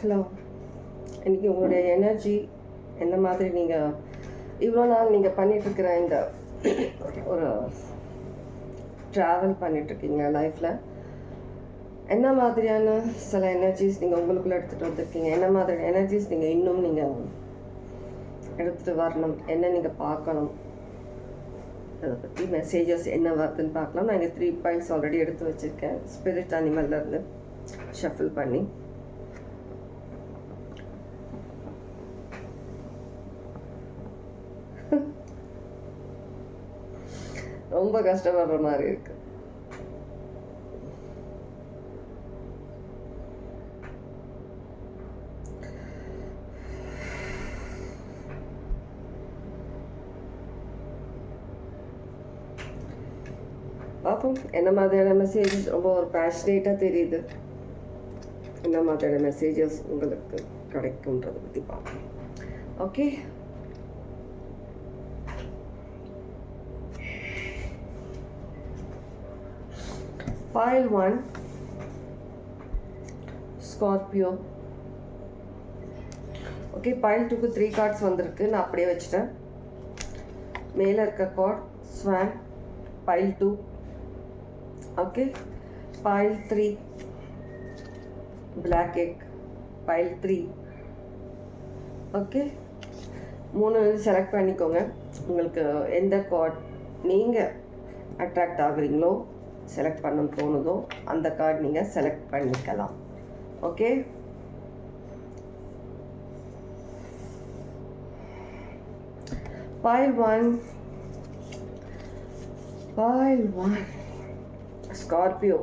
Hello. இன்னைக்கு உங்களுடைய energy எந்த மாதிரி நீங்கள் இவ்வளோ நாள் நீங்கள் பண்ணிகிட்ருக்கிற இந்த ஒரு ட்ராவல் பண்ணிகிட்ருக்கீங்க லைஃப்பில் என்ன மாதிரியான சில எனர்ஜிஸ் நீங்கள் உங்களுக்குள்ளே எடுத்துகிட்டு வந்திருக்கீங்க? என்ன மாதிரி எனர்ஜிஸ் நீங்கள் இன்னும் நீங்கள் எடுத்துகிட்டு வரணும்? என்ன நீங்கள் பார்க்கணும்? அதை பற்றி மெசேஜஸ் என்ன வருதுன்னு பார்க்கலாம். நான் இங்கே த்ரீ பாயிண்ட்ஸ் ஆல்ரெடி எடுத்து வச்சுருக்கேன். ஸ்பிரிட் அனிமல்லேருந்து ஷஃபில் பண்ணி. ரொம்ப கஷ்டப்படுற மாதிரி இருக்கு. பார்ப்போம் என்ன மாதிரியான மெசேஜஸ் ரொம்ப ஒரு பேஷனேட்டாக தெரியுது. என்ன மாதிரியான மெசேஜஸ் உங்களுக்கு கிடைக்கும்ன்றதை பற்றி பார்ப்போம் okay pile one Scorpio okay pile டூக்கு த்ரீ கார்ட்ஸ் வந்திருக்கு. நான் அப்படியே வச்சுட்டேன். மேலே இருக்க card swan pile two okay pile three black egg pile three okay மூணு செலக்ட் பண்ணிக்கோங்க. உங்களுக்கு எந்த கார்ட் நீங்கள் அட்ராக்ட் ஆகுறீங்களோ செலக்ட் பண்ண தோணுதோ அந்த கார்டு நீங்கள் செலக்ட் பண்ணிக்கலாம். Okay pile one pile one Scorpio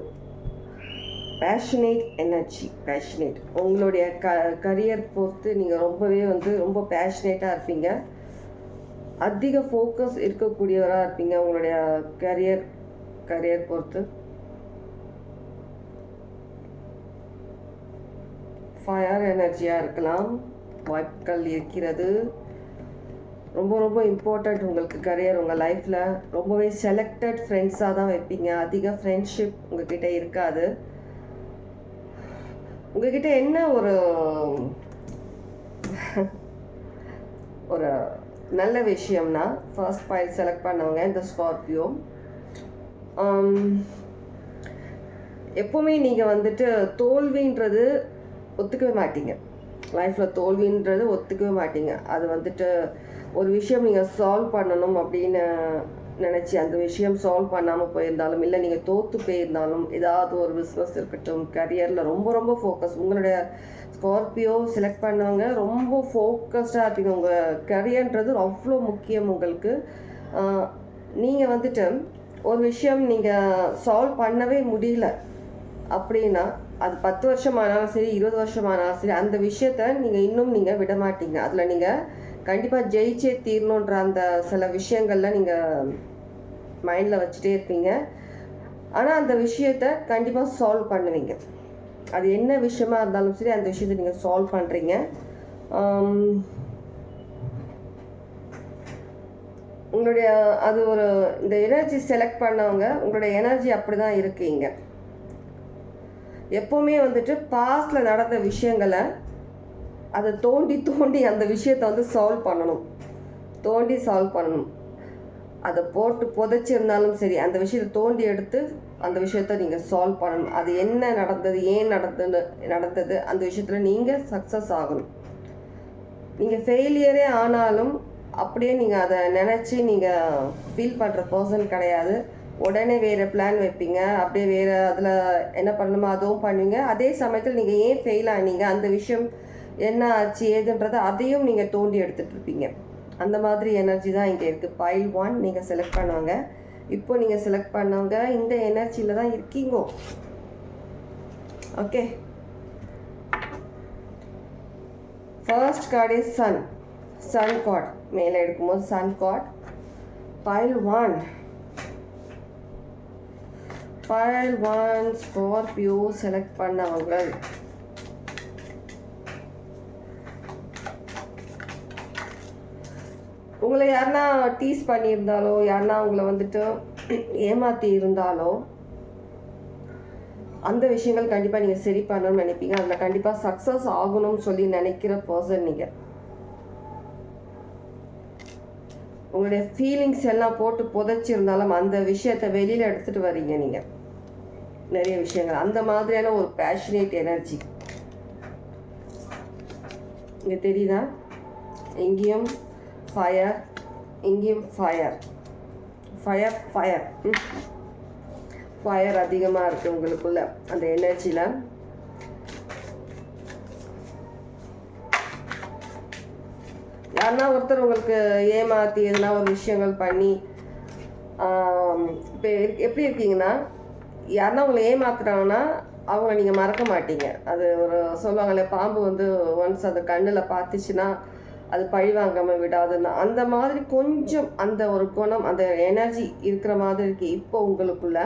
passionate energy passionate உங்களுடைய க கரியர் பொறுத்து நீங்கள் ரொம்பவே வந்து ரொம்ப பேஷனேட்டாக இருப்பீங்க. அதிக ஃபோக்கஸ் இருக்கக்கூடியவராக இருப்பீங்க. உங்களுடைய கரியர் கரியர் பொறுத்து ஃபயர் எனர்ஜியாக இருக்கலாம். வாய்ப்புகள் இருக்கிறது. ரொம்ப ரொம்ப இம்பார்ட்டண்ட் உங்களுக்கு கரியர் உங்கள் லைஃப்பில் ரொம்பவே செலக்டட் ஃப்ரெண்ட்ஸாக தான் வைப்பீங்க. அதிக ஃப்ரெண்ட்ஷிப் உங்ககிட்ட இருக்காது. உங்ககிட்ட என்ன ஒரு ஒரு நல்ல விஷயம்னா ஃபர்ஸ்ட் பாயிண்ட் செலக்ட் பண்ணவங்க இந்த ஸ்கார்பியோ எப்போவுமே நீங்கள் வந்துட்டு தோல்வின்றது ஒத்துக்கவே மாட்டீங்க. லைஃப்பில் தோல்வின்றது ஒத்துக்கவே மாட்டீங்க. அது வந்துட்டு ஒரு விஷயம் நீங்கள் சால்வ் பண்ணணும் அப்படின்னு நினச்சி அந்த விஷயம் சால்வ் பண்ணாமல் போயிருந்தாலும் இல்லை நீங்கள் தோற்று போயிருந்தாலும் ஏதாவது ஒரு பிஸ்னஸ் இருக்கட்டும் கரியரில் ரொம்ப ரொம்ப ஃபோக்கஸ் உங்களுடைய ஸ்கார்பியோ செலக்ட் பண்ணவங்க ரொம்ப ஃபோக்கஸ்டாக இருப்பீங்க. உங்கள் கரியர்ன்றது அவ்வளோ முக்கியம் உங்களுக்கு. நீங்கள் வந்துட்டு ஒரு விஷயம் நீங்கள் சால்வ் பண்ணவே முடியல அப்படின்னா அது பத்து வருஷம் ஆனாலும் சரி இருபது வருஷம் ஆனாலும் சரி அந்த விஷயத்த நீங்கள் இன்னும் நீங்கள் விட மாட்டீங்க. அதில் நீங்கள் கண்டிப்பாக ஜெயிச்சே தீரணுன்ற அந்த சில விஷயங்கள்ல நீங்கள் மைண்டில் வச்சுட்டே இருப்பீங்க. ஆனால் அந்த விஷயத்த கண்டிப்பாக சால்வ் பண்ணுவீங்க. அது என்ன விஷயமா இருந்தாலும் சரி அந்த விஷயத்தை நீங்கள் சால்வ் பண்ணுறீங்க உங்களுடைய அது ஒரு இந்த எனர்ஜி செலக்ட் பண்ணவங்க உங்களுடைய எனர்ஜி அப்படி தான் இருக்கீங்க. எப்போவுமே வந்துட்டு பாஸ்டில் நடந்த விஷயங்களை அதை தோண்டி தோண்டி அந்த விஷயத்தை வந்து சால்வ் பண்ணணும். தோண்டி சால்வ் பண்ணணும். அதை போட்டு புதைச்சிருந்தாலும் சரி அந்த விஷயத்தை தோண்டி எடுத்து அந்த விஷயத்த நீங்கள் சால்வ் பண்ணணும். அது என்ன நடந்தது ஏன் நடந்தது நடந்தது அந்த விஷயத்தில் நீங்கள் சக்ஸஸ் ஆகணும். நீங்கள் ஃபெயிலியரே ஆனாலும் அப்படியே நீங்கள் அதை நினச்சி நீங்கள் ஃபீல் பண்ணுற பர்சன் கிடையாது. உடனே வேறு பிளான் வைப்பீங்க. அப்படியே வேறு அதில் என்ன பண்ணணுமோ அதுவும் பண்ணுவீங்க. அதே சமயத்தில் நீங்கள் ஏன் ஃபெயில் ஆனீங்க? அந்த விஷயம் என்ன ஆச்சு? ஏதுன்றதை அதையும் நீங்கள் தோண்டி எடுத்துகிட்டு இருப்பீங்க. அந்த மாதிரி எனர்ஜி தான் இங்கே இருக்குது பைல் ஒன் நீங்கள் செலக்ட் பண்ணுவாங்க. இப்போ நீங்கள் செலக்ட் பண்ணவங்க இந்த எனர்ஜியில் தான் இருக்கீங்க. Okay first card is sun sun card மேலே எடுக்கும்போது sun card pile one pile one Scorpio select பண்ணவங்க. உங்களை யாருன்னா டீஸ் பண்ணியிருந்தாலோ யாருன்னா உங்களை வந்துட்டு ஏமாற்றி இருந்தாலோ அந்த விஷயங்கள் கண்டிப்பாக நீங்கள் சரி பண்ணணும்னு நினைப்பீங்க. அதில் கண்டிப்பாக சக்ஸஸ் ஆகணும்னு சொல்லி நினைக்கிற பர்சன் நீங்கள் உங்களுடைய ஃபீலிங்ஸ் எல்லாம் போட்டு புதைச்சிருந்தாலும் அந்த விஷயத்தை வெளியில் எடுத்துகிட்டு வரீங்க நீங்கள் நிறைய விஷயங்கள். அந்த மாதிரியான ஒரு பேஷனேட் எனர்ஜி இங்கே தெரியுதா? எங்கேயும் ஃபயர் இங்கேயும் ஃபயர் ஃபயர் ஃபயர் ஃபயர் அதிகமாக இருக்குது உங்களுக்குள்ள. அந்த எனர்ஜியில் யாருன்னா ஒருத்தர் உங்களுக்கு ஏமாற்றி எதனா ஒரு விஷயங்கள் பண்ணி இப்போ எப்படி இருக்கீங்கன்னா யாருன்னா உங்களை ஏமாத்துறாங்கன்னா அவங்கள நீங்கள் மறக்க மாட்டீங்க. அது ஒரு சொல்லுவாங்களே பாம்பு வந்து ஒன்ஸ் அது கண்ணில் பார்த்துச்சுன்னா அது பழி வாங்காமல் விடாதுன்னு அந்த மாதிரி கொஞ்சம் அந்த ஒரு குணம் அந்த எனர்ஜி இருக்கிற மாதிரி இருக்குது இப்போ உங்களுக்குள்ள.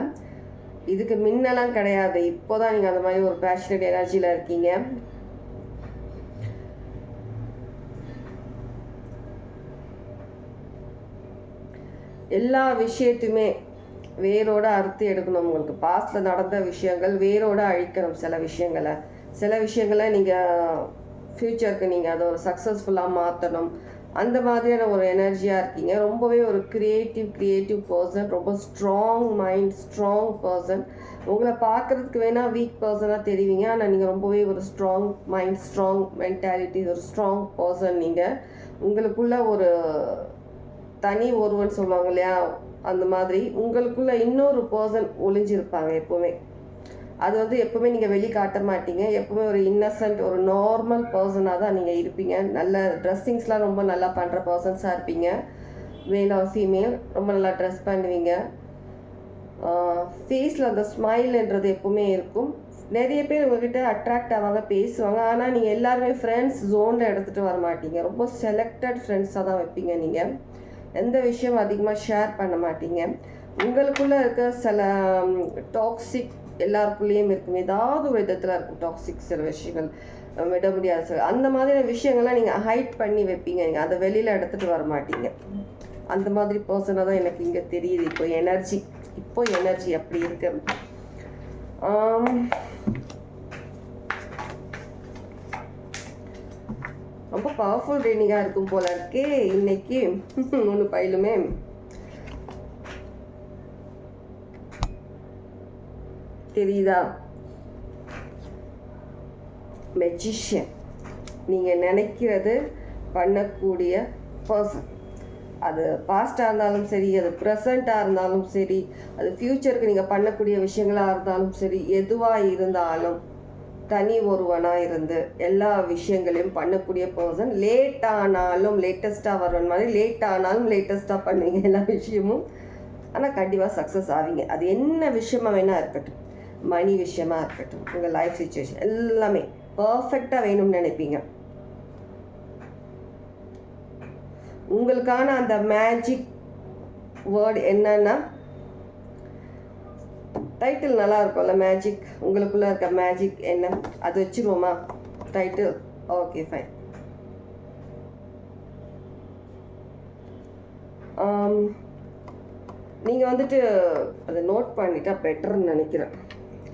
இதுக்கு முன்னெல்லாம் கிடையாது. இப்போதான் நீங்கள் அந்த மாதிரி ஒரு பேஷனட் எனர்ஜியில் இருக்கீங்க. எல்லா விஷயத்தையுமே வேரோட அறுத்து எடுக்கணும் உங்களுக்கு. பாஸ்டில் நடந்த விஷயங்கள் வேரோட அழிக்கணும் சில விஷயங்களை. சில விஷயங்களை நீங்கள் ஃப்யூச்சருக்கு நீங்கள் அதை ஒரு சக்ஸஸ்ஃபுல்லாக மாற்றணும் அந்த மாதிரியான ஒரு எனர்ஜியாக இருக்கீங்க. ரொம்பவே ஒரு க்ரியேட்டிவ் க்ரியேட்டிவ் பர்சன் ரொம்ப ஸ்ட்ராங் மைண்ட் ஸ்ட்ராங் பர்சன் உங்களை பார்க்குறதுக்கு வேணால் வீக் பர்சனாக தெரிவிங்க. ஆனால் நீங்கள் ரொம்பவே ஒரு ஸ்ட்ராங் மைண்ட் ஸ்ட்ராங் மென்டாலிட்டி ஒரு ஸ்ட்ராங் பர்சன் நீங்கள் உங்களுக்குள்ள ஒரு தனி ஒருவன் சொல்லுவாங்க இல்லையா? அந்த மாதிரி உங்களுக்குள்ள இன்னொரு பர்சன் ஒளிஞ்சிருப்பாங்க எப்போவுமே. அது வந்து எப்போவுமே நீங்கள் வெளி காட்ட மாட்டீங்க. எப்போவுமே ஒரு இன்னசென்ட் ஒரு நார்மல் பர்சனாக தான் நீங்கள் இருப்பீங்க. நல்ல ட்ரெஸ்ஸிங்ஸ்லாம் ரொம்ப நல்லா பண்ணுற பர்சன்ஸாக இருப்பீங்க. மேல் ஆர் ஃபீமேல் ரொம்ப நல்லா ட்ரெஸ் பண்ணுவீங்க. ஃபேஸில் அந்த ஸ்மைல்ன்றது எப்பவுமே இருக்கும். நிறைய பேர் உங்ககிட்ட அட்ராக்ட் ஆவாங்க பேசுவாங்க. ஆனால் நீங்கள் எல்லாருமே ஃப்ரெண்ட்ஸ் ஜோனில் எடுத்துகிட்டு வர மாட்டீங்க. ரொம்ப செலக்டட் ஃப்ரெண்ட்ஸாக தான் வைப்பீங்க நீங்கள் எந்த விஷயம் அதிகமாக ஷேர் பண்ண மாட்டீங்க. உங்களுக்குள்ளே இருக்க சில டாக்ஸிக் எல்லாருக்குள்ளேயும் இருக்கும். ஏதாவது ஒரு விதத்தில் இருக்கும் டாக்ஸிக் சில விஷயங்கள். விட முடியாத சில அந்த மாதிரியான விஷயங்கள்லாம் நீங்கள் ஹைட் பண்ணி வைப்பீங்க. நீங்கள் அதை வெளியில் எடுத்துகிட்டு வர மாட்டீங்க. அந்த மாதிரி பர்சனாக தான் எனக்கு இங்கே தெரியுது. இப்போ எனர்ஜி இப்போ எனர்ஜி அப்படி இருக்கு. ரொம்ப பவர்ஃபுல் ரீடிங்காக இருக்கும் போல இருக்கே. இன்னைக்கு மூணு பயிலுமே. தெரியுதா? மெஜிஷியன் நீங்கள் நினைக்கிறது பண்ணக்கூடிய பர்சன் அது பாஸ்டாக இருந்தாலும் சரி அது ப்ரெசண்ட்டாக இருந்தாலும் சரி அது ஃப்யூச்சருக்கு நீங்கள் பண்ணக்கூடிய விஷயங்களாக இருந்தாலும் சரி எதுவாக இருந்தாலும் தனி ஒருவனாக இருந்து எல்லா விஷயங்களையும் பண்ணக்கூடிய பர்சன் லேட் ஆனாலும் லேட்டஸ்ட்டாக வர்ற மாதிரி லேட் ஆனாலும் லேட்டஸ்ட்டாக பண்ணுவீங்க எல்லா விஷயமும். ஆனால் கண்டிப்பாக சக்ஸஸ் ஆவீங்க. அது என்ன விஷயமா வேணால் இருக்கட்டும். மணி விஷயமா இருக்கட்டும். உங்கள் லைஃப் சுச்சுவேஷன் எல்லாமே பர்ஃபெக்டாக வேணும்னு நினைப்பீங்க. உங்களுக்கான அந்த மேஜிக் வேர்டு என்னன்னா டைட்டில் நல்லா இருக்கும்ல மேஜிக் உங்களுக்குள்ள இருக்க மேஜிக் என்ன? அது வச்சுருவோமா? டைட்டில் ஓகே ஃபைன் um, நீங்கள் வந்துட்டு அதை நோட் பண்ணிட்டா பெட்டர்னு நினைக்கிறேன்.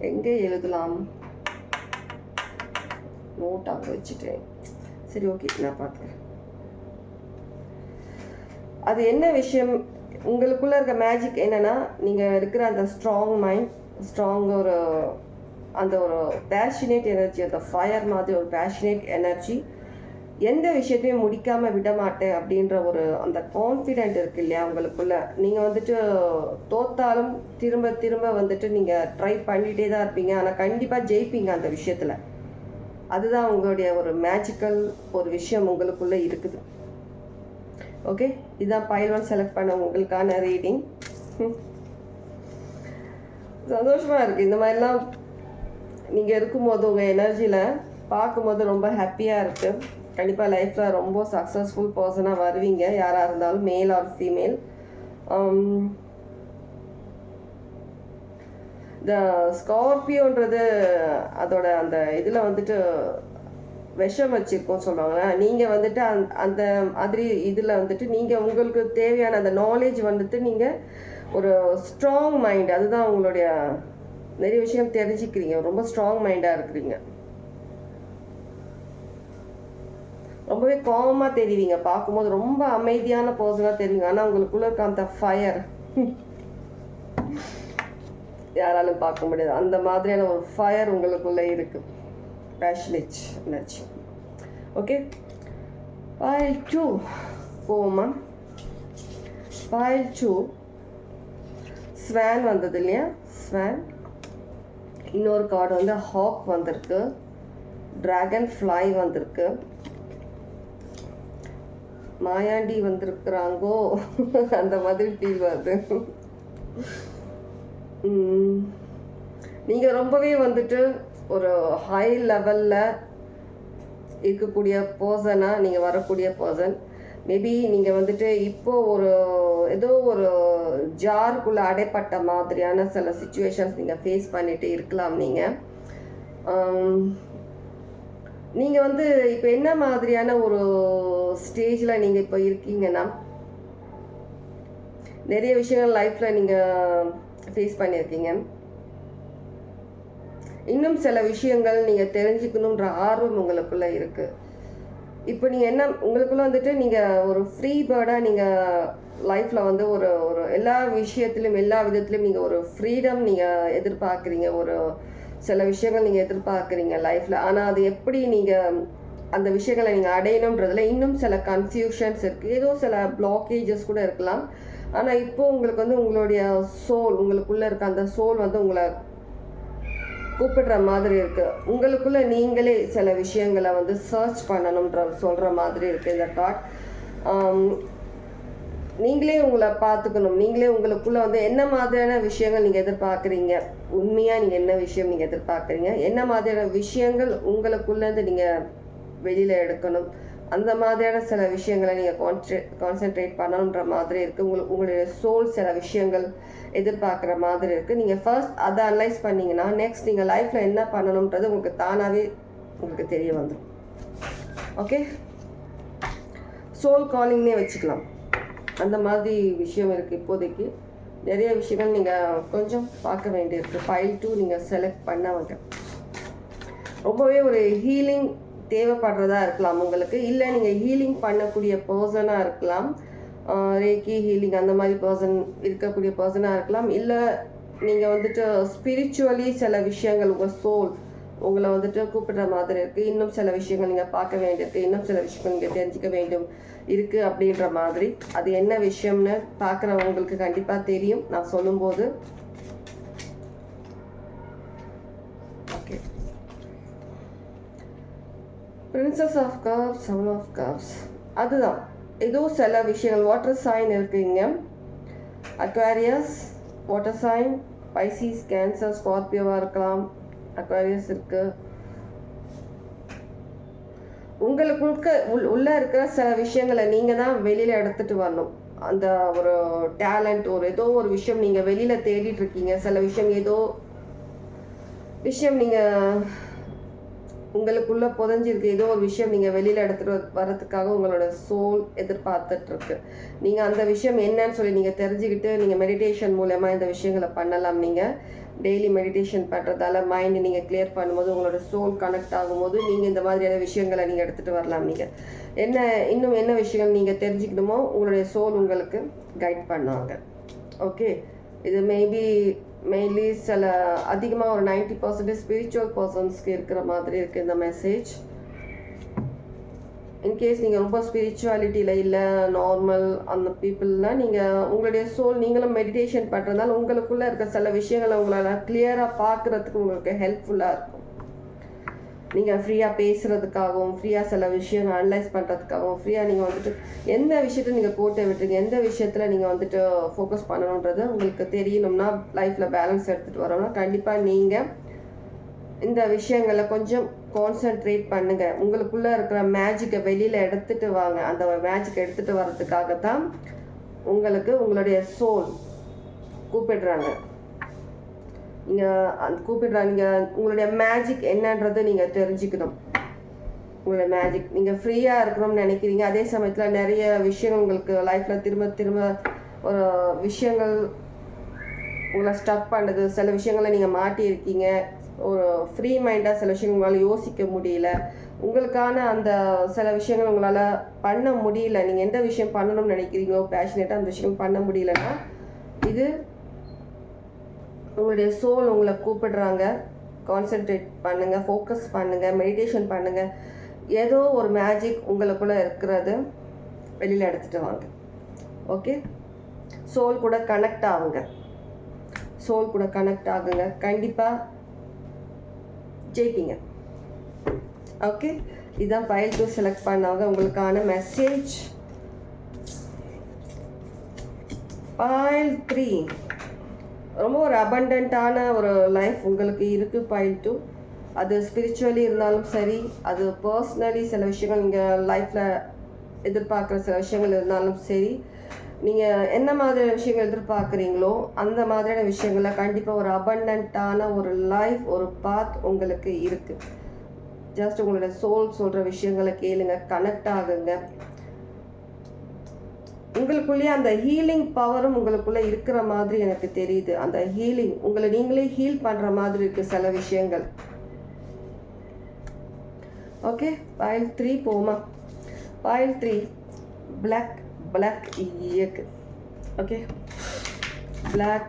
எங்கே எழுதலாம்? நோட் அங்கே வச்சுட்டேன். சரி ஓகே நான் பார்க்குறேன் அது என்ன விஷயம்? உங்களுக்குள்ளே இருக்க மேஜிக் என்னென்னா நீங்கள் இருக்கிற அந்த ஸ்ட்ராங் மைண்ட் ஸ்ட்ராங் ஒரு அந்த ஒரு பேஷனேட் எனர்ஜி அந்த ஃபயர் மாதிரி ஒரு பேஷனேட் எனர்ஜி எந்த விஷயத்தையும் முடிக்காமல் விட மாட்டேன் அப்படின்ற ஒரு அந்த கான்ஃபிடென்ட் இருக்கு இல்லையா உங்களுக்குள்ள. நீங்கள் வந்துட்டு தோத்தாலும் திரும்ப திரும்ப வந்துட்டு நீங்கள் ட்ரை பண்ணிகிட்டே தான் இருப்பீங்க. ஆனால் கண்டிப்பாக ஜெயிப்பீங்க அந்த விஷயத்தில். அதுதான் உங்களுடைய ஒரு மேஜிக்கல் ஒரு விஷயம் உங்களுக்குள்ளே இருக்குது. ஓகே இதுதான் பைல் செலக்ட் பண்ண உங்களுக்கான ரீடிங் சந்தோஷமாக இருக்குது இந்த மாதிரிலாம் நீங்கள் இருக்கும்போது உங்கள் எனர்ஜியில் பார்க்கும்போது ரொம்ப ஹாப்பியாக இருக்குது கண்டிப்பாக லைஃப்பில் ரொம்ப சக்ஸஸ்ஃபுல் பர்சனாக வருவீங்க. யாராக இருந்தாலும் மேல் ஆர் ஃபீமேல் இந்த ஸ்கார்பியோன்றது அதோட அந்த இதில் வந்துட்டு விஷம் வச்சுருக்கோம் சொல்லுவாங்களா நீங்கள் வந்துட்டு அந் அந்த மாதிரி இதில் வந்துட்டு நீங்கள் உங்களுக்கு தேவையான அந்த நாலேஜ் வந்துட்டு நீங்கள் ஒரு ஸ்ட்ராங் மைண்ட் அதுதான் உங்களுடைய நிறைய விஷயம் தெரிஞ்சுக்கிறீங்க. ரொம்ப ஸ்ட்ராங் மைண்டாக இருக்கிறீங்க. ரொம்பவே கோபமாக தெரிவிங்க. பார்க்கும்போது ரொம்ப அமைதியான பர்சனாக தெரியுங்க ஆனால் உங்களுக்குள்ள இருக்க அந்த ஃபயர் யாராலும் பார்க்க முடியாது. அந்த மாதிரியான ஒரு ஃபயர் உங்களுக்குள்ளே இருக்குது passionate energy okay pile two போமா பாயில் டூ ஸ்வேன் வந்தது இல்லையா? ஸ்வேன் இன்னொரு கார்டு வந்து ஹாக் வந்திருக்கு. ட்ராகன் ஃப்ளை வந்திருக்கு. மாயாண்டி வந்திருக்கிறாங்கோ? அந்த மாதிரி ஃபீல் வருது. நீங்கள் ரொம்பவே வந்துட்டு ஒரு ஹை லெவலில் இருக்கக்கூடிய பர்சனாக நீங்கள் வரக்கூடிய பர்சன் மேபி நீங்கள் வந்துட்டு இப்போ ஒரு ஏதோ ஒரு ஜாருக்குள்ளே அடைப்பட்ட மாதிரியான சில சுச்சுவேஷன்ஸ் நீங்கள் ஃபேஸ் பண்ணிட்டு இருக்கலாம் நீங்கள் um, நீங்கள் வந்து இப்போ என்ன மாதிரியான ஒரு ஸ்டேஜில் நீங்கள் இப்போ இருக்கீங்கன்னா நிறைய விஷயங்கள் லைஃப்பில் நீங்கள் ஃபேஸ் பண்ணியிருக்கீங்க. இன்னும் சில விஷயங்கள் நீங்கள் தெரிஞ்சுக்கணுன்ற ஆர்வம் உங்களுக்குள்ள இருக்குது இப்போ நீங்கள் என்ன உங்களுக்குள்ள வந்துட்டு நீங்கள் ஒரு ஃப்ரீ பேர்டாக நீங்கள் லைஃப்பில் வந்து ஒரு ஒரு எல்லா விஷயத்திலும் எல்லா விதத்துலையும் நீங்கள் ஒரு ஃப்ரீடம் நீங்கள் எதிர்பார்க்குறீங்க. ஒரு சில விஷயங்கள் நீங்கள் எதிர்பார்க்குறீங்க லைஃப்பில் ஆனால் அது எப்படி நீங்கள் அந்த விஷயங்களை நீங்கள் அடையணுன்றதுல இன்னும் சில கன்ஃபியூஷன்ஸ் இருக்குது ஏதோ சில பிளாக்கேஜஸ் கூட இருக்கலாம். ஆனால் இப்போ உங்களுக்கு வந்து உங்களுடைய சோல் உங்களுக்குள்ளே இருக்க அந்த சோல் வந்து உங்களை கூப்பிடுற மாதிரி இருக்குது உங்களுக்குள்ளே நீங்களே சில விஷயங்களை வந்து சர்ச் பண்ணணுன்ற சொல்கிற மாதிரி இருக்குது இந்த டாட் நீங்களே உங்களை பார்த்துக்கணும். நீங்களே உங்களுக்குள்ளே வந்து என்ன மாதிரியான விஷயங்கள் நீங்கள் எதிர்பார்க்குறீங்க? உண்மையாக நீங்கள் என்ன விஷயம் நீங்கள் எதிர்பார்க்குறீங்க? என்ன மாதிரியான விஷயங்கள் உங்களுக்குள்ளேருந்து இருந்து வெளியில் எடுக்கணும்? அந்த மாதிரியான சில விஷயங்களை நீங்கள் கான்சென்ட்ரே கான்சென்ட்ரேட் பண்ணணுன்ற மாதிரி இருக்குது உங்களுக்கு உங்களுடைய சோல் சில விஷயங்கள் எதிர்பார்க்குற மாதிரி இருக்குது நீங்கள் ஃபர்ஸ்ட் அதை அனலைஸ் பண்ணீங்கன்னா நெக்ஸ்ட் நீங்கள் லைஃப்பில் என்ன பண்ணணுன்றது உங்களுக்கு தானாகவே உங்களுக்கு தெரிய வந்துடும் ஓகே சோல் காலிங்னே வச்சுக்கலாம். அந்த மாதிரி விஷயம் இருக்குது இப்போதைக்கு. நிறைய விஷயங்கள் நீங்கள் கொஞ்சம் பார்க்க வேண்டியிருக்கு. ஃபைல் டூ நீங்கள் செலக்ட் பண்ணவங்க ரொம்பவே ஒரு ஹீலிங் தேவைப்படுறதா இருக்கலாம் உங்களுக்கு. இல்லை நீங்கள் ஹீலிங் பண்ணக்கூடிய பர்சனாக இருக்கலாம். ரேக்கி ஹீலிங் அந்த மாதிரி பர்சன் இருக்கக்கூடிய பர்சனாக இருக்கலாம். இல்லை நீங்கள் வந்துட்டு ஸ்பிரிச்சுவலி சில விஷயங்கள் உங்கள் சோல் உங்களை வந்துட்டு கூப்பிடுற மாதிரி இருக்குது இன்னும் சில விஷயங்கள் நீங்கள் பார்க்க வேண்டியிருக்கு. இன்னும் சில விஷயங்கள் நீங்கள் தெரிஞ்சுக்க வேண்டும் இருக்குது அப்படின்ற மாதிரி. அது என்ன விஷயம்னு பார்க்குறவங்களுக்கு கண்டிப்பாக தெரியும். நான் சொல்லும்போது princess of cups seven of cups அதுதான். ஏதோ சில விஷயங்கள். வாட்டர் சைன் இருக்குங்க Aquarius water sign Pisces cancer ஸ்கார்பியோவாக இருக்கலாம். அக்வாரியஸ் இருக்குது உங்களுக்கு உள் உள்ளே இருக்கிற சில விஷயங்களை நீங்கள் தான் வெளியில் எடுத்துகிட்டு வரணும். அந்த ஒரு டேலண்ட் ஒரு ஏதோ ஒரு விஷயம் நீங்கள் வெளியில் தேடிட்டு இருக்கீங்க. சில விஷயம் ஏதோ விஷயம் நீங்கள் உங்களுக்குள்ள புதஞ்சிருக்கு. ஏதோ ஒரு விஷயம் நீங்க வெளியில எடுத்துட்டு வ- வர்றதுக்காக உங்களோட சோல் எதிர்பார்த்துட்டு இருக்கு நீங்க அந்த விஷயம் என்னன்னு சொல்லி நீங்க தெரிஞ்சுக்கிட்டு நீங்க மெடிடேஷன் மூலயமா இந்த விஷயங்களை பண்ணலாம். நீங்க டெய்லி மெடிடேஷன் பண்றதால மைண்ட் நீங்க கிளியர் பண்ணும்போது உங்களோட சோல் கனெக்ட் ஆகும்போது நீங்க இந்த மாதிரியான விஷயங்களை நீங்க எடுத்துட்டு வரலாம். நீங்க என்ன இன்னும் என்ன விஷயங்கள் நீங்க தெரிஞ்சுக்கணுமோ உங்களுடைய சோல் உங்களுக்கு கைட் பண்ணுவாங்க. ஓகே இது மேபி மெயின்லி சில அதிகமாக ஒரு நைன்டி பர்சன்டேஜ் ஸ்பிரிச்சுவல் பர்சன்ஸ்க்கு இருக்கிற மாதிரி இருக்குது இந்த மெசேஜ் இன்கேஸ் நீங்கள் ரொம்ப ஸ்பிரிச்சுவாலிட்டியில் இல்லை நார்மல் அந்த பீப்புள்னால் நீங்கள் உங்களுடைய சோல் நீங்களும் மெடிடேஷன் பண்ணுறதுனால உங்களுக்குள்ளே இருக்க சில விஷயங்களை உங்களால் கிளியராக பார்க்குறதுக்கு உங்களுக்கு ஹெல்ப்ஃபுல்லாக இருக்கும். நீங்கள் ஃப்ரீயாக பேசுகிறதுக்காகவும் ஃப்ரீயாக சில விஷயங்கள் அனலைஸ் பண்ணுறதுக்காகவும் ஃப்ரீயாக நீங்கள் வந்துட்டு எந்த விஷயத்த நீங்கள் கோட்டை விட்டுறீங்க எந்த விஷயத்தில் நீங்கள் வந்துட்டு ஃபோக்கஸ் பண்ணணுன்றது உங்களுக்கு தெரியணும்னா லைஃப்பில் பேலன்ஸ் எடுத்துகிட்டு வரோம்னா கண்டிப்பாக நீங்கள் இந்த விஷயங்களை கொஞ்சம் கான்சென்ட்ரேட் பண்ணுங்கள் உங்களுக்குள்ளே இருக்கிற மேஜிக்கை வெளியில் எடுத்துகிட்டு வாங்க. அந்த மேஜிக் எடுத்துகிட்டு வர்றதுக்காக தான் உங்களுக்கு உங்களுடைய சோல் கூப்பிடுறாங்க. நீங்கள் அந்த நீங்கள் உங்களுடைய மேஜிக் என்னன்றது நீங்கள் தெரிஞ்சுக்கணும். உங்களுடைய மேஜிக் நீங்கள் ஃப்ரீயாக இருக்கணும்னு நினைக்கிறீங்க. அதே சமயத்தில் நிறைய விஷயங்கள் உங்களுக்கு லைஃப்பில் திரும்ப திரும்ப ஒரு விஷயங்கள் உங்களை ஸ்டக் பண்ணுது சில விஷயங்களை நீங்கள் மாட்டியிருக்கீங்க. ஒரு ஃப்ரீ மைண்டாக சில விஷயங்கள் உங்களால் யோசிக்க முடியல. உங்களுக்கான அந்த சில விஷயங்கள் உங்களால் பண்ண முடியல. நீங்கள் எந்த விஷயம் பண்ணணும்னு நினைக்கிறீங்களோ பேஷனேட்டாக அந்த விஷயம் பண்ண முடியலன்னா இது உங்களுடைய சோல் உங்களை கூப்பிடுறாங்க. கான்சென்ட்ரேட் பண்ணுங்கள் ஃபோக்கஸ் பண்ணுங்கள் மெடிடேஷன் பண்ணுங்கள் ஏதோ ஒரு மேஜிக் உங்களுக்குள்ளே இருக்கிறது. வெளியில் எடுத்துகிட்டு வாங்க. ஓகே சோல் கூட கனெக்ட் ஆகுங்க. சோல் கூட கனெக்ட் ஆகுங்க. கண்டிப்பாக ஜெயிப்பீங்க. ஓகே இதுதான் ஃபைல் டூ செலக்ட் பண்ணவங்க. உங்களுக்கான மெசேஜ் ஃபைல் த்ரீ ரொம்ப ஒரு அபண்டண்ட்டான ஒரு லைஃப் உங்களுக்கு இருக்குது பாயிண்ட் டூ அது ஸ்பிரிச்சுவலி இருந்தாலும் சரி அது பர்சனலி சில விஷயங்கள் நீங்கள் லைஃப்பில் எதிர்பார்க்குற சில விஷயங்கள் இருந்தாலும் சரி நீங்கள் என்ன மாதிரியான விஷயங்கள் எதிர்பார்க்குறீங்களோ அந்த மாதிரியான விஷயங்களில் கண்டிப்பாக ஒரு அபண்டண்ட்டான ஒரு லைஃப் ஒரு பாத் உங்களுக்கு இருக்குது ஜஸ்ட் உங்களோட சோல் சொல்கிற விஷயங்களை கேளுங்க கனெக்ட் ஆகுங்க. உங்களுக்குள்ளேயே அந்த ஹீலிங் பவரும் உங்களுக்குள்ளே இருக்கிற மாதிரி எனக்கு தெரியுது. அந்த ஹீலிங் உங்களை நீங்களே ஹீல் பண்ணுற மாதிரி இருக்குது சில விஷயங்கள். ஓகே பாயில் த்ரீ போமா? பாயில் த்ரீ பிளாக் பிளாக் இயக்கு. ஓகே பிளாக்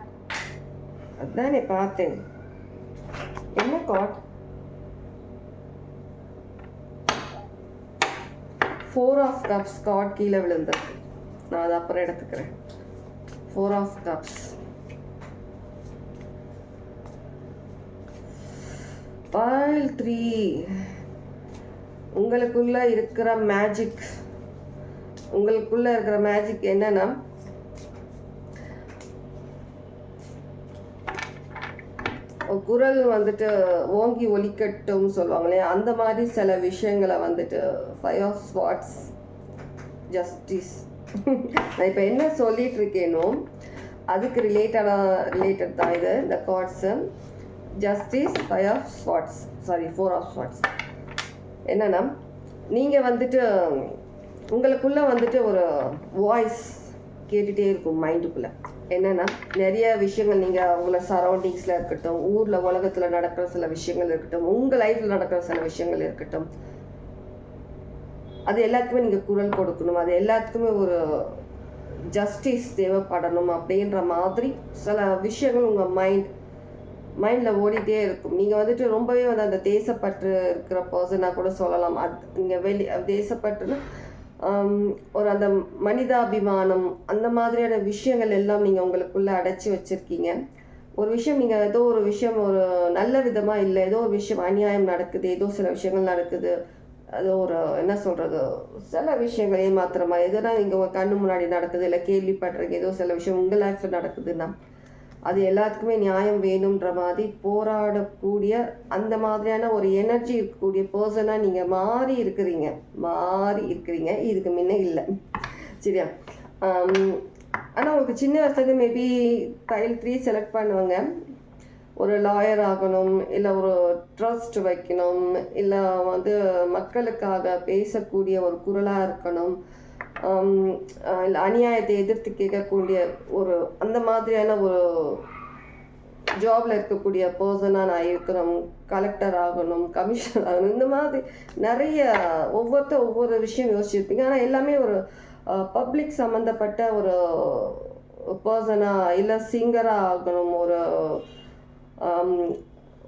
அதானே பார்த்தேன். என்ன card four of cups card கீழே விழுந்தது நான் அதை அப்புறம் எடுத்துக்கிறேன். Four of cups pile three உங்களுக்குள்ள இருக்கிற மேஜிக் உங்களுக்குள்ள இருக்கிற மேஜிக் என்னன்னா குரல் வந்துட்டு ஓங்கி ஒலிக்கட்டும் சொல்லுவாங்களே அந்த மாதிரி சில விஷயங்களை வந்துட்டு ஃபைவ் ஆஃப் ஸ்பாட்ஸ் ஜஸ்டிஸ் நான் இப்போ என்ன சொல்லிட்டு இருக்கேனோ அதுக்கு ரிலேட்டடாக ரிலேட்டட் தான் இது இந்த cards justice five of swords sorry four of swords என்னென்னா நீங்கள் வந்துட்டு உங்களுக்குள்ளே வந்துட்டு ஒரு வாய்ஸ் கேட்டுகிட்டே இருக்கும் மைண்டுக்குள்ளே என்னென்னா நிறைய விஷயங்கள் நீங்கள் உங்களை சரௌண்டிங்ஸில் இருக்கட்டும் ஊரில் உலகத்தில் நடக்கிற சில விஷயங்கள் இருக்கட்டும் உங்கள் லைஃப்பில் நடக்கிற சில விஷயங்கள் இருக்கட்டும் அது எல்லாத்துக்குமே நீங்கள் குரல் கொடுக்கணும். அது எல்லாத்துக்குமே ஒரு ஜஸ்டிஸ் தேவைப்படணும் அப்படின்ற மாதிரி சில விஷயங்கள் உங்கள் மைண்ட் மைண்டில் ஓடிட்டே இருக்கும். நீங்கள் வந்துட்டு ரொம்பவே வந்து அந்த தேசப்பற்று இருக்கிற பர்சனாக கூட சொல்லலாம். அது நீங்கள் வெளி தேசப்பற்றுனா ஒரு அந்த மனிதாபிமானம் அந்த மாதிரியான விஷயங்கள் எல்லாம் நீங்கள் உங்களுக்குள்ளே அடைச்சி வச்சுருக்கீங்க. ஒரு விஷயம் நீங்கள் ஏதோ ஒரு விஷயம் ஒரு நல்ல விதமாக இல்லை ஏதோ ஒரு விஷயம் அநியாயம் நடக்குது ஏதோ சில விஷயங்கள் நடக்குது அது ஒரு என்ன சொல்கிறது சில விஷயங்கள் ஏமாத்திரமா எதுனா இங்கே உங்கள் கண்ணு முன்னாடி நடக்குது இல்லை கேள்விப்படுறீங்க ஏதோ சில விஷயம் உங்கள் லைஃப்பில் நடக்குதுன்னா அது எல்லாத்துக்குமே நியாயம் வேணுன்ற மாதிரி போராடக்கூடிய அந்த மாதிரியான ஒரு எனர்ஜி இருக்கக்கூடிய பர்சனாக நீங்கள் மாறி இருக்கிறீங்க. மாறி இருக்கிறீங்க. இதுக்கு முன்ன இல்லை. சரியா? ஆனால் உங்களுக்கு சின்ன வயசுலேருந்து மேபி டைல் த்ரீ செலக்ட் பண்ணுவாங்க. ஒரு லாயர் ஆகணும் இல்லை ஒரு ட்ரஸ்ட் வைக்கணும் இல்லை வந்து மக்களுக்காக பேசக்கூடிய ஒரு குரலாக இருக்கணும் இல்லை அநியாயத்தை எதிர்த்து கேட்கக்கூடிய ஒரு அந்த மாதிரியான ஒரு ஜாப்ல இருக்கக்கூடிய பர்சனாக நான் இருக்கணும் கலெக்டர் ஆகணும் கமிஷனர் ஆகணும் இந்த மாதிரி நிறைய ஒவ்வொருத்தர் ஒவ்வொரு விஷயம் யோசிச்சிருப்பீங்க. ஆனால் எல்லாமே ஒரு பப்ளிக் சம்மந்தப்பட்ட ஒரு பர்சனாக இல்லை சிங்கராக ஆகணும் ஒரு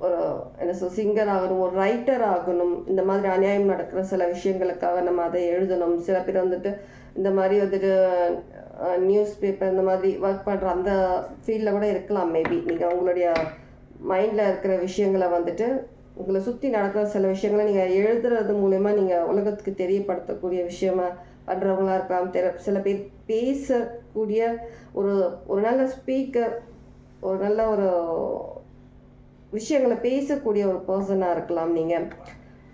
ஒரு என்ன சொல் சிங்கர் ஆகணும் ஒரு ரைட்டர் ஆகணும். இந்த மாதிரி அநியாயம் நடக்கிற சில விஷயங்களுக்காக நம்ம அதை எழுதணும். சில பேர் வந்துட்டு இந்த மாதிரி வந்துட்டு நியூஸ் பேப்பர் இந்த மாதிரி ஒர்க் பண்ணுற அந்த ஃபீல்டில் கூட இருக்கலாம் மேபி நீங்கள் உங்களுடைய மைண்டில் இருக்கிற விஷயங்களை வந்துட்டு உங்களை சுற்றி நடக்கிற சில விஷயங்களை நீங்கள் எழுதுறது மூலயமா நீங்கள் உலகத்துக்கு தெரியப்படுத்தக்கூடிய விஷயமா பண்ணுறவங்களா இருக்கலாம். தெர சில பேர் பேசக்கூடிய ஒரு ஒரு நல்ல ஸ்பீக்கர் ஒரு நல்ல ஒரு விஷயங்களை பேசக்கூடிய ஒரு பர்சனாக இருக்கலாம் நீங்கள்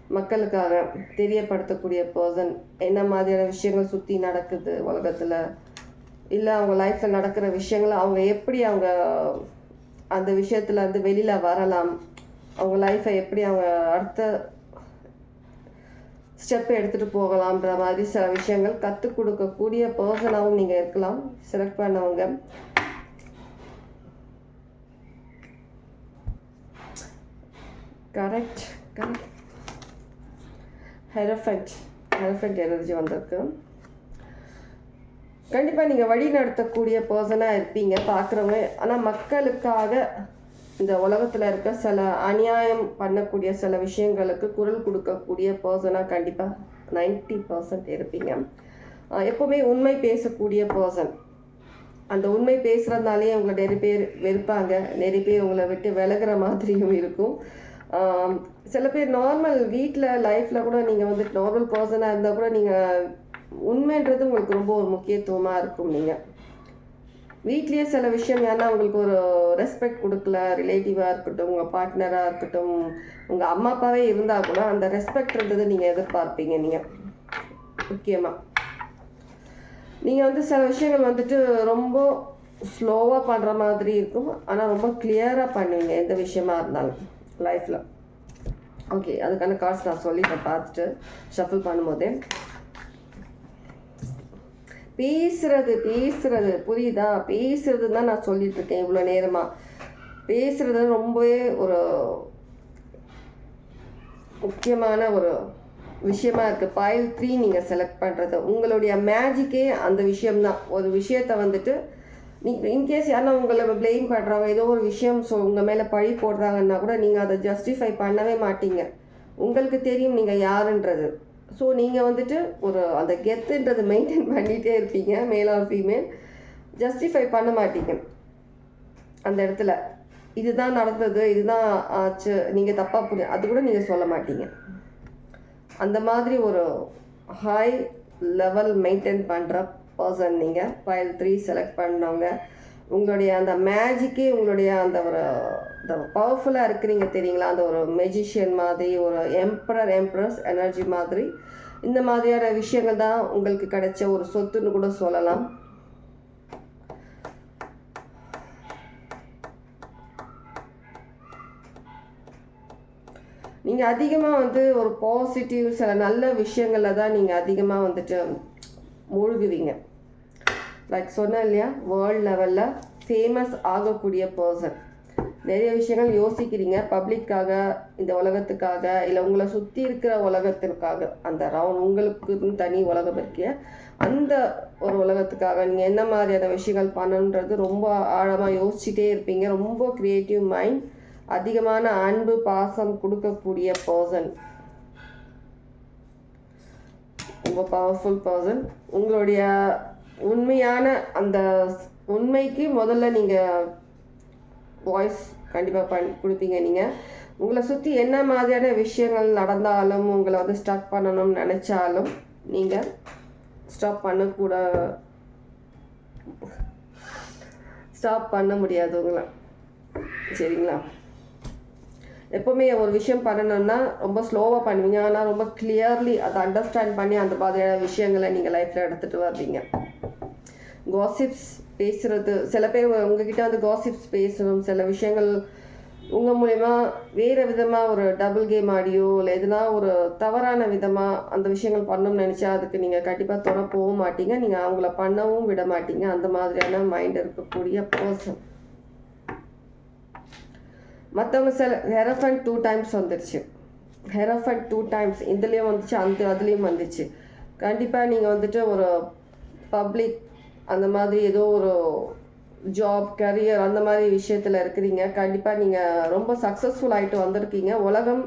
மக்களுக்காக தெரியப்படுத்தக்கூடிய பர்சன் என்ன மாதிரியான விஷயங்கள் சுற்றி நடக்குது உலகத்தில்? இல்லை அவங்க லைஃப்பில் நடக்கிற விஷயங்களை அவங்க எப்படி அவங்க அந்த விஷயத்தில் இருந்து வெளியில் வரலாம்? அவங்க லைஃப்பை எப்படி அவங்க அடுத்த ஸ்டெப் எடுத்துகிட்டு போகலான்ற மாதிரி சில விஷயங்கள் கற்றுக் கொடுக்கக்கூடிய பர்சனாகவும் நீங்கள் இருக்கலாம். செலக்ட் பண்ணவங்க. Correct correct hierophant hierophant energy வந்திருக்கு. கண்டிப்பாக நீங்கள் வழி நடத்தக்கூடிய பர்சனாக இருப்பீங்க பார்க்குறவங்க ஆனால் மக்களுக்காக இந்த உலகத்தில் இருக்க சில அநியாயம் பண்ணக்கூடிய சில விஷயங்களுக்கு குரல் கொடுக்கக்கூடிய பர்சனாக கண்டிப்பாக 90% பர்சன்ட் இருப்பீங்க. எப்போவுமே உண்மை பேசக்கூடிய பர்சன் அந்த உண்மை பேசுகிறதுனாலே உங்களை நிறைய பேர் வெறுப்பாங்க. நிறைய பேர் உங்களை விட்டு விலகிற மாதிரியும் இருக்கும். சில பேர் நார்மல் வீட்டில் லைஃப்பில் கூட நீங்கள் வந்து நார்மல் பர்சனாக இருந்தால் கூட நீங்கள் உண்மைன்றது உங்களுக்கு ரொம்ப ஒரு முக்கியத்துவமாக இருக்கும் நீங்கள் வீட்லேயே சில விஷயம் ஏன்னா உங்களுக்கு ஒரு ரெஸ்பெக்ட் கொடுக்கல ரிலேட்டிவாக இருக்கட்டும் உங்கள் பார்ட்னராக இருக்கட்டும் உங்கள் அம்மா அப்பாவே இருந்தால் கூட அந்த ரெஸ்பெக்ட்ன்றதை நீங்கள் எதிர்பார்ப்பீங்க நீங்கள் முக்கியமாக நீங்கள் வந்து சில விஷயங்கள் வந்துட்டு ரொம்ப ஸ்லோவாக பண்ணுற மாதிரி இருக்கும். ஆனால் ரொம்ப கிளியராக பண்ணுவீங்க எந்த விஷயமா இருந்தாலும். லைஃப்பில் ஓகே அதுக்கான கார்ட்ஸ் நான் சொல்லிட்டேன் பார்த்துட்டு ஷஃபிள் பண்ணும்போதே. பேசுறது பேசுறது. புரியுதா? பேசுறது தான் நான் சொல்லிட்டு இருக்கேன் இவ்வளோ நேரமாக பேசுறது ரொம்பவே ஒரு முக்கியமான ஒரு விஷயமா இருக்கு. பாயில் த்ரீ நீங்கள் செலக்ட் பண்ணுறது உங்களுடைய மேஜிக்கே அந்த விஷயம்தான். ஒரு விஷயத்த வந்துட்டு நீங்கள் இன்கேஸ் யாருன்னா உங்களை ப்ளேம் பண்ணுறாங்க ஏதோ ஒரு விஷயம் ஸோ உங்கள் மேலே பழி போடுறாங்கன்னா கூட நீங்கள் அதை ஜஸ்டிஃபை பண்ணவே மாட்டீங்க. உங்களுக்கு தெரியும் நீங்கள் யாருன்றது. ஸோ நீங்கள் வந்துட்டு ஒரு அந்த கெத்துன்றது மெயின்டைன் பண்ணிகிட்டே இருப்பீங்க மேல் ஆர் ஃபீமேல் ஜஸ்டிஃபை பண்ண மாட்டீங்க. அந்த இடத்துல. இதுதான் நடந்தது இதுதான் ஆச்சு நீங்கள் தப்பாக புரிய அது கூட நீங்கள் சொல்ல மாட்டீங்க. அந்த மாதிரி ஒரு ஹை லெவல் மெயின்டைன் பண்ணுற பர்சன் நீங்கள் ஃபைல் த்ரீ செலக்ட் பண்ணவங்க. உங்களுடைய அந்த மேஜிக்கே உங்களுடைய அந்த ஒரு இந்த பவர்ஃபுல்லாக இருக்கிறீங்க தெரியுங்களா? அந்த ஒரு மெஜிஷியன் மாதிரி ஒரு எம்ப்ரர் எம்ப்ரஸ் எனர்ஜி மாதிரி. இந்த மாதிரியான விஷயங்கள் தான் உங்களுக்கு கிடைச்ச ஒரு சொத்துன்னு கூட சொல்லலாம். நீங்கள் அதிகமாக வந்து ஒரு பாசிட்டிவ் சில நல்ல விஷயங்களில் தான் நீங்கள் அதிகமாக வந்துட்டு மூழ்குவீங்க. லைக் சொன்னேன் இல்லையா வேர்ல்ட் லெவலில் ஃபேமஸ் ஆகக்கூடிய பர்சன் நிறைய விஷயங்கள் யோசிக்கிறீங்க பப்ளிக்காக இந்த உலகத்துக்காக இல்லை உங்களை சுற்றி இருக்கிற உலகத்திற்காக அந்த ரவுண்ட் உங்களுக்குன்னு தனி உலகம் இருக்கிய அந்த ஒரு உலகத்துக்காக நீங்கள் என்ன மாதிரியான விஷயங்கள் பண்ணணுன்றது ரொம்ப ஆழமாக யோசிச்சுட்டே இருப்பீங்க. ரொம்ப க்ரியேட்டிவ் மைண்ட் அதிகமான அன்பு பாசம் கொடுக்கக்கூடிய பர்சன் ரொம்ப பவர்ஃபுல் பர்சன் உங்களுடைய உண்மையான அந்த உண்மைக்கு முதல்ல நீங்கள் வாய்ஸ் கண்டிப்பாக பண் கொடுப்பீங்க நீங்கள் உங்களை சுற்றி என்ன மாதிரியான விஷயங்கள் நடந்தாலும் உங்களை வந்து ஸ்டாப் பண்ணணும்னு நினச்சாலும் நீங்கள் ஸ்டாப் பண்ணக்கூட ஸ்டாப் பண்ண முடியாது உங்களை. சரிங்களா? எப்போவுமே ஒரு விஷயம் பண்ணணும்னா ரொம்ப ஸ்லோவாக பண்ணுவீங்க. ஆனால் ரொம்ப கிளியர்லி அதை அண்டர்ஸ்டாண்ட் பண்ணி அந்த மாதிரியான விஷயங்களை நீங்கள் லைஃப்பில் எடுத்துகிட்டு வருவீங்க காசிப்ஸ் பேசுகிறது சில பேர் உங்ககிட்ட வந்து காசிப்ஸ் பேசணும். சில விஷயங்கள் உங்கள் மூலயமா வேறு விதமாக ஒரு டபுள் கேம் ஆடியோ இல்லை எதுனா ஒரு தவறான விதமாக அந்த விஷயங்கள் பண்ணணும்னு நினச்சா அதுக்கு நீங்கள் கண்டிப்பாக துணை போகவும் மாட்டீங்க. நீங்கள் அவங்கள பண்ணவும் விட மாட்டீங்க. அந்த மாதிரியான மைண்ட் இருக்கக்கூடிய பர்சன் மற்றவங்க சில ஹெரஃபன் டூ டைம்ஸ் வந்துருச்சு. ஹெரஃபன் டூ டைம்ஸ் இதுலேயும் வந்துச்சு அந்த அதுலேயும் வந்துச்சு. கண்டிப்பாக நீங்கள் வந்துட்டு ஒரு பப்ளிக் அந்த மாதிரி ஏதோ ஒரு ஜாப் கரியர் அந்த மாதிரி விஷயத்தில் இருக்கிறீங்க. கண்டிப்பாக நீங்கள் ரொம்ப சக்ஸஸ்ஃபுல் ஆகிட்டு வந்திருக்கீங்க. உலகம்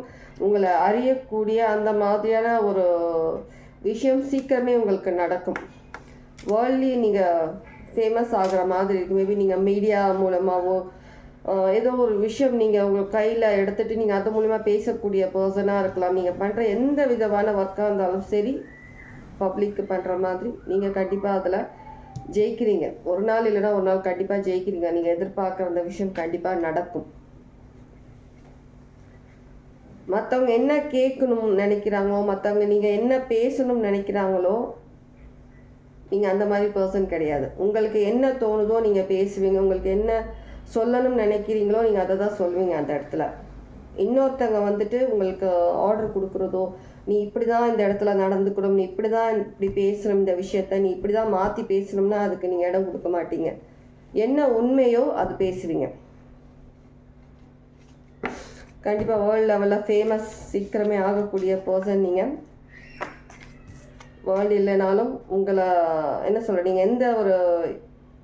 உங்களை அறியக்கூடிய அந்த மாதிரியான ஒரு விஷயம் சீக்கிரமே உங்களுக்கு நடக்கும். வேர்ல்ட்லி நீங்கள் ஃபேமஸ் ஆகிற மாதிரி இருக்கு. மேபி நீங்கள் மீடியா மூலமாகவோ ஏதோ ஒரு விஷயம் நீங்கள் உங்கள் கையில் எடுத்துகிட்டு நீங்கள் அது மூலிமா பேசக்கூடிய பர்சனாக இருக்கலாம். நீங்கள் பண்ணுற எந்த விதமான ஒர்க்காக இருந்தாலும் சரி பப்ளிக்கு பண்ணுற மாதிரி நீங்கள் கண்டிப்பாக அதில் ஜெயிக்கிறீங்க. ஒரு நாள் இல்லைன்னா ஒரு நாள் கண்டிப்பாக ஜெயிக்கிறீங்க. நீங்கள் எதிர்பார்க்குற அந்த விஷயம் கண்டிப்பாக நடக்கும். மற்றவங்க என்ன கேட்கணும்னு நினைக்கிறாங்களோ மற்றவங்க நீங்கள் என்ன பேசணும்னு நினைக்கிறாங்களோ நீங்கள் அந்த மாதிரி பர்சன் கிடையாது. உங்களுக்கு என்ன தோணுதோ நீங்கள் பேசுவீங்க. உங்களுக்கு என்ன சொல்லணும்னு நினைக்கிறீங்களோ நீங்கள் அதை தான் சொல்வீங்க அந்த இடத்துல. இன்னொருத்தவங்க வந்துட்டு உங்களுக்கு ஆர்டர் கொடுக்குறதோ நீ இப்படி தான் இந்த இடத்துல நடந்துக்கணும் நீ இப்படி தான் இப்படி பேசணும் இந்த விஷயத்த நீ இப்படி தான் மாற்றி பேசணும்னா அதுக்கு நீங்கள் இடம் கொடுக்க மாட்டீங்க. என்ன உண்மையோ அது பேசுவீங்க. கண்டிப்பாக வேர்ல்டு லெவலில் ஃபேமஸ் சீக்கிரமே ஆகக்கூடிய பர்சன் நீங்கள் வேர்ல்டு இல்லைனாலும் உங்களை என்ன சொல்கிற நீங்கள் எந்த ஒரு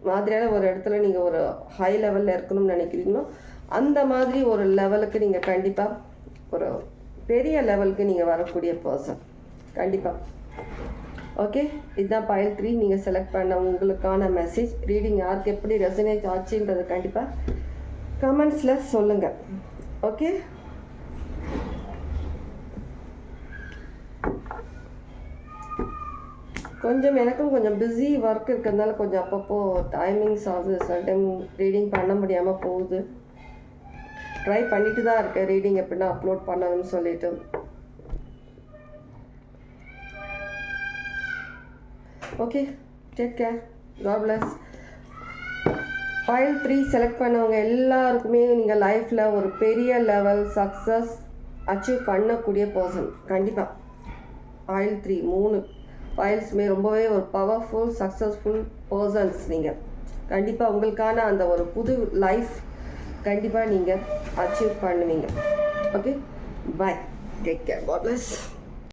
மாதிரியான ஒரு இடத்துல நீங்கள் ஒரு ஹை லெவலில் இருக்கணும்னு நினைக்கிறீங்களோ அந்த மாதிரி ஒரு லெவலுக்கு நீங்கள் கண்டிப்பாக ஒரு பெரிய லெவலுக்கு நீங்கள் வரக்கூடிய பர்சன் கண்டிப்பாக ஓகே இதுதான் பயல் த்ரீ நீங்கள் செலக்ட் பண்ண உங்களுக்கான மெசேஜ் ரீடிங் யாருக்கு எப்படி ரெசனேட் ஆச்சுன்றது கண்டிப்பாக கமெண்ட்ஸில் சொல்லுங்கள் ஓகே கொஞ்சம் எனக்கும் கொஞ்சம் பிஸி ஒர்க் இருக்கிறதுனால கொஞ்சம் அப்பப்போ டைமிங்ஸ் ஆகுது. சில டைம் ரீடிங் பண்ண முடியாமல் போகுது. ட்ரை பண்ணிட்டு தான் இருக்கேன். ரீடிங் எப்படின்னா அப்லோட் பண்ணணும்னு சொல்லிட்டு. Okay take care God bless pile three select பண்ணவங்க எல்லாருக்குமே நீங்கள் லைஃப்பில் ஒரு பெரிய லெவல் சக்ஸஸ் அச்சீவ் பண்ணக்கூடிய பர்சன் கண்டிப்பாக ஆயில் த்ரீ மூணு. ஃபைல்ஸுமே ரொம்பவே ஒரு பவர்ஃபுல் சக்ஸஸ்ஃபுல் பர்சன்ஸ் நீங்கள் கண்டிப்பாக உங்களுக்கான அந்த ஒரு புது லைஃப் கண்டிப்பாக நீங்கள் அச்சீவ் பண்ணுவீங்க. Okay bye take care God bless